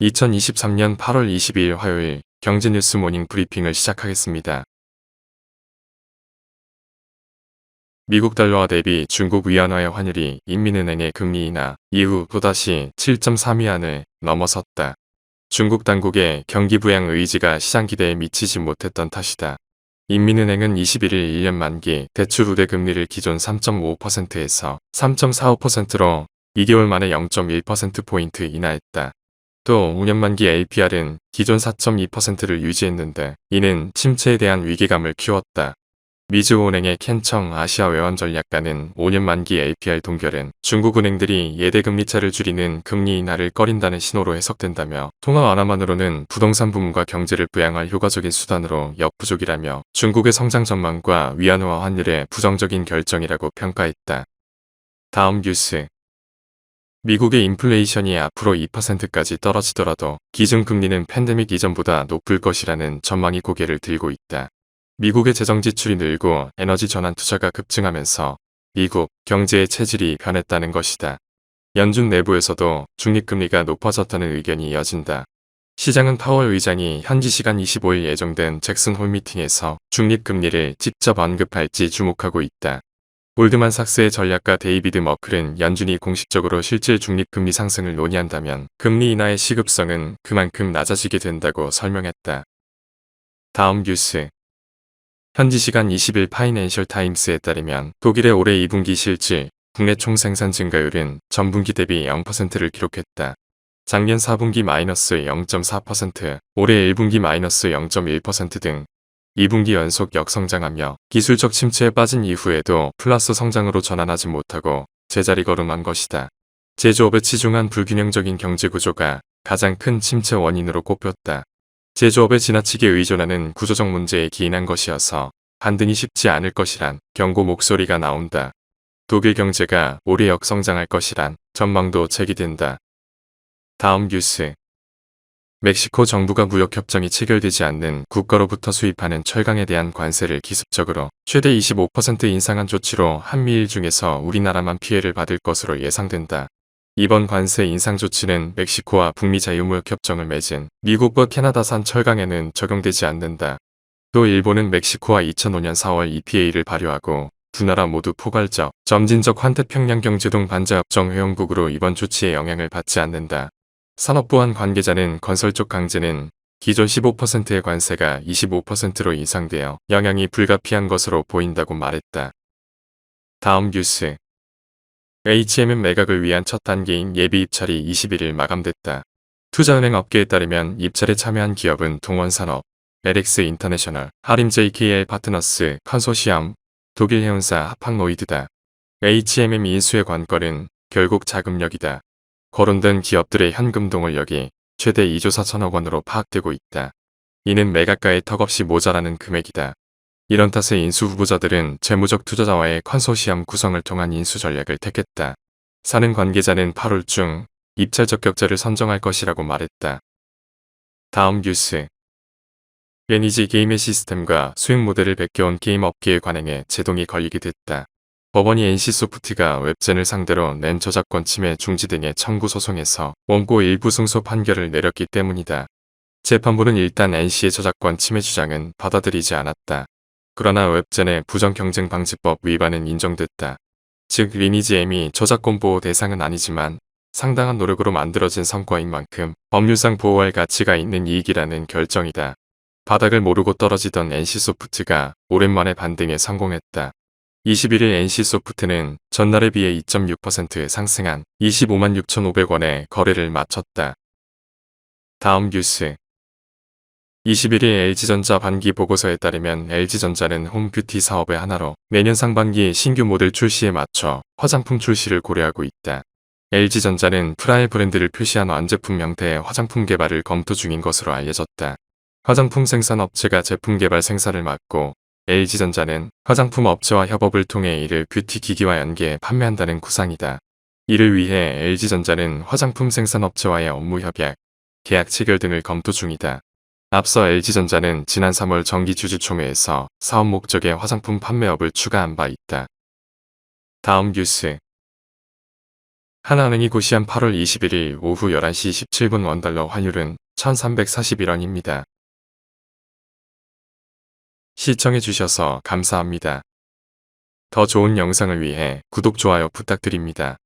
2023년 8월 22일 화요일 경제뉴스 모닝 브리핑을 시작하겠습니다. 미국 달러화 대비 중국 위안화의 환율이 인민은행의 금리 인하 이후 또다시 7.3위안을 넘어섰다. 중국 당국의 경기 부양 의지가 시장 기대에 미치지 못했던 탓이다. 인민은행은 21일 1년 만기 대출 우대 금리를 기존 3.5%에서 3.45%로 2개월 만에 0.1%포인트 인하했다. 또 5년 만기 APR은 기존 4.2%를 유지했는데 이는 침체에 대한 위기감을 키웠다. 미주은행의 캔청 아시아 외환 전략가는 5년 만기 APR 동결은 중국 은행들이 예대 금리 차를 줄이는 금리 인하를 꺼린다는 신호로 해석된다며 통화 완화만으로는 부동산 부문과 경제를 부양할 효과적인 수단으로 역부족이라며 중국의 성장 전망과 위안화 환율의 부정적인 결정이라고 평가했다. 다음 뉴스 미국의 인플레이션이 앞으로 2%까지 떨어지더라도 기준금리는 팬데믹 이전보다 높을 것이라는 전망이 고개를 들고 있다. 미국의 재정 지출이 늘고 에너지 전환 투자가 급증하면서 미국 경제의 체질이 변했다는 것이다. 연준 내부에서도 중립금리가 높아졌다는 의견이 이어진다. 시장은 파월 의장이 현지 시간 25일 예정된 잭슨 홀 미팅에서 중립금리를 직접 언급할지 주목하고 있다. 골드만삭스의 전략가 데이비드 머클은 연준이 공식적으로 실질 중립금리 상승을 논의한다면 금리 인하의 시급성은 그만큼 낮아지게 된다고 설명했다. 다음 뉴스 현지 시간 20일 파이낸셜 타임스에 따르면 독일의 올해 2분기 실질 국내 총생산 증가율은 전분기 대비 0%를 기록했다. 작년 4분기 마이너스 0.4%, 올해 1분기 마이너스 0.1%등 2분기 연속 역성장하며 기술적 침체에 빠진 이후에도 플러스 성장으로 전환하지 못하고 제자리 걸음한 것이다. 제조업의 치중한 불균형적인 경제 구조가 가장 큰 침체 원인으로 꼽혔다. 제조업에 지나치게 의존하는 구조적 문제에 기인한 것이어서 반등이 쉽지 않을 것이란 경고 목소리가 나온다. 독일 경제가 올해 역성장할 것이란 전망도 제기된다. 다음 뉴스 멕시코 정부가 무역협정이 체결되지 않는 국가로부터 수입하는 철강에 대한 관세를 기습적으로 최대 25% 인상한 조치로 한미일 중에서 우리나라만 피해를 받을 것으로 예상된다. 이번 관세 인상 조치는 멕시코와 북미 자유무역협정을 맺은 미국과 캐나다산 철강에는 적용되지 않는다. 또 일본은 멕시코와 2005년 4월 EPA를 발효하고 두 나라 모두 포괄적, 점진적 환태평양 경제동 반자협정 회원국으로 이번 조치에 영향을 받지 않는다. 산업보안 관계자는 건설 쪽 강제는 기존 15%의 관세가 25%로 인상되어 영향이 불가피한 것으로 보인다고 말했다. 다음 뉴스 HMM 매각을 위한 첫 단계인 예비 입찰이 21일 마감됐다. 투자은행 업계에 따르면 입찰에 참여한 기업은 동원산업, LX 인터내셔널, 하림 JKL 파트너스, 컨소시엄, 독일 해운사 하팡노이드다. HMM 인수의 관건은 결국 자금력이다. 거론된 기업들의 현금 동원력이 최대 2조 4천억 원으로 파악되고 있다. 이는 매각가의 턱없이 모자라는 금액이다. 이런 탓에 인수 후보자들은 재무적 투자자와의 컨소시엄 구성을 통한 인수 전략을 택했다. 사는 관계자는 8월 중 입찰 적 격자를 선정할 것이라고 말했다. 다음 뉴스 베니지 게임의 시스템과 수익 모델을 베껴온 게임 업계의 관행에 제동이 걸리게 됐다. 법원이 NC소프트가 웹젠을 상대로 낸 저작권 침해 중지 등의 청구 소송에서 원고 일부 승소 판결을 내렸기 때문이다. 재판부는 일단 NC의 저작권 침해 주장은 받아들이지 않았다. 그러나 웹젠의 부정경쟁방지법 위반은 인정됐다. 즉 리니지 M이 저작권 보호 대상은 아니지만 상당한 노력으로 만들어진 성과인 만큼 법률상 보호할 가치가 있는 이익이라는 결정이다. 바닥을 모르고 떨어지던 NC소프트가 오랜만에 반등에 성공했다. 21일 NC소프트는 전날에 비해 2.6% 상승한 25만 6,500원에 거래를 마쳤다. 다음 뉴스 21일 LG전자 반기 보고서에 따르면 LG전자는 홈뷰티 사업의 하나로 내년 상반기 신규 모델 출시에 맞춰 화장품 출시를 고려하고 있다. LG전자는 프라이 브랜드를 표시한 완제품 형태의 화장품 개발을 검토 중인 것으로 알려졌다. 화장품 생산 업체가 제품 개발 생산을 맡고 LG전자는 화장품 업체와 협업을 통해 이를 뷰티 기기와 연계해 판매한다는 구상이다. 이를 위해 LG전자는 화장품 생산 업체와의 업무 협약, 계약 체결 등을 검토 중이다. 앞서 LG전자는 지난 3월 정기주주총회에서 사업 목적의 화장품 판매업을 추가한 바 있다. 다음 뉴스 하나은행이 고시한 8월 21일 오후 11시 17분 원달러 환율은 1341원입니다. 시청해주셔서 감사합니다. 더 좋은 영상을 위해 구독, 좋아요 부탁드립니다.